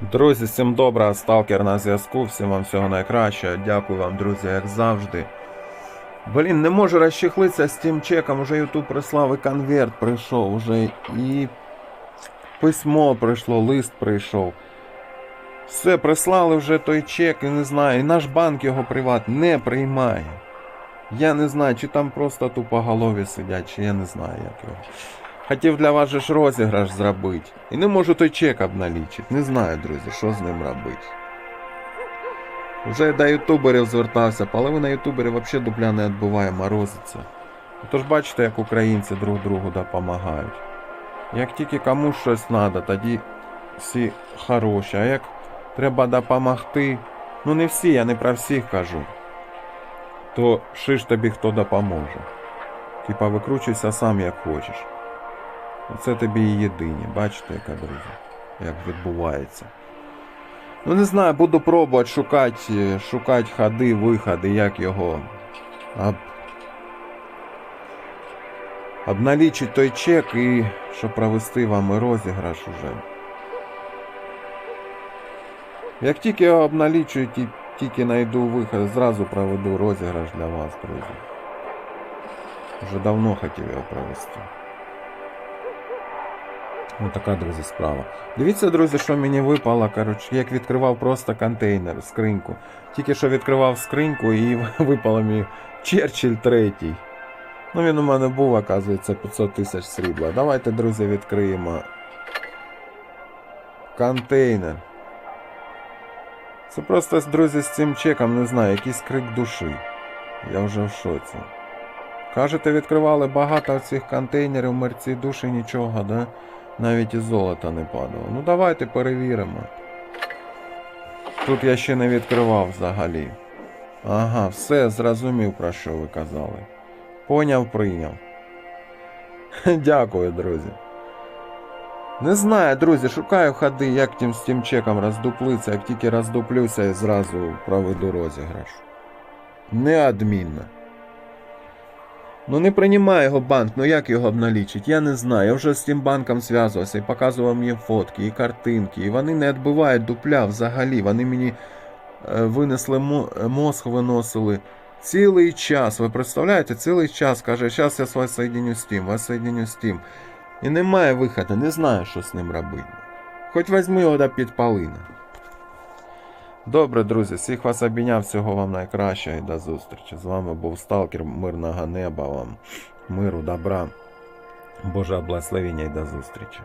Друзі, всім добра, сталкер на зв'язку, всім вам всього найкращого. Дякую вам, друзі, як завжди. Блін, не можу розчехлитися з тим чеком, уже YouTube прислав і конверт прийшов, уже і письмо прийшло, лист прийшов. Все, прислали вже той чек, і не знаю, і наш банк його приват не приймає. Я не знаю, чи там просто тупоголові сидять, чи я не знаю, як його. Хотів для вас же ж розіграш зробити. І не можу той чек обналічити. Не знаю, друзі, що з ним робити. Вже до ютуберів звертався, половина ютуберів взагалі дупля не відбуває, морозиться. Тож бачите, як українці друг другу допомагають. Як тільки комусь щось треба, тоді всі хороші. А як треба допомогти, ну не всі, я не про всіх кажу, то шиш тобі хто допоможе. Типа викручуйся сам як хочеш. Оце тобі і єдині. Бачите, яка друзі, як відбувається. Ну не знаю, буду пробувати шукати, шукати ходи, виходи, як його об... обналічити той чек і щоб провести вам і розіграш уже. Як тільки я обналічую, ті- тільки знайду виход, зразу проведу розіграш для вас, друзі. Вже давно хотів його провести. Ось така, друзі, справа. Дивіться, друзі, що мені випало. Коротше, як відкривав просто контейнер, скриньку. Тільки що відкривав скриньку і випало мені Черчилль третій. Ну він у мене був, оказується, 500 тисяч срібла. Давайте, друзі, відкриємо. Контейнер. Це просто, друзі, з цим чеком, не знаю, якийсь крик душі. Я вже в шоці. Кажете, відкривали багато цих контейнерів, мерці душі, нічого, да? Навіть і золота не падало. Ну давайте перевіримо. Тут я ще не відкривав взагалі. Ага, все, зрозумів, про що ви казали. Поняв, прийняв. Дякую, друзі. Не знаю, друзі, шукаю ходи, як тим з тим чеком роздуплиться, як тільки роздуплюся і зразу проведу розіграш. Неадмінно. Ну не приймає його банк, ну як його обналічить? Я не знаю. Я вже з тим банком зв'язувався і показував мені фотки і картинки. І вони не відбивають дупля взагалі. Вони мені е, винесли е, мозг виносили. Цілий час, ви представляєте, цілий час каже, зараз я вас соединю з тим, вас соединю з тим. І немає виходу, не знаю, що з ним робити. Хоч візьми його да підпалина. Добре, друзі, всіх вас обійняв, всього вам найкращого і до зустрічі. З вами був Сталкер, мирного неба вам, миру, добра, Божого благословення і до зустрічі.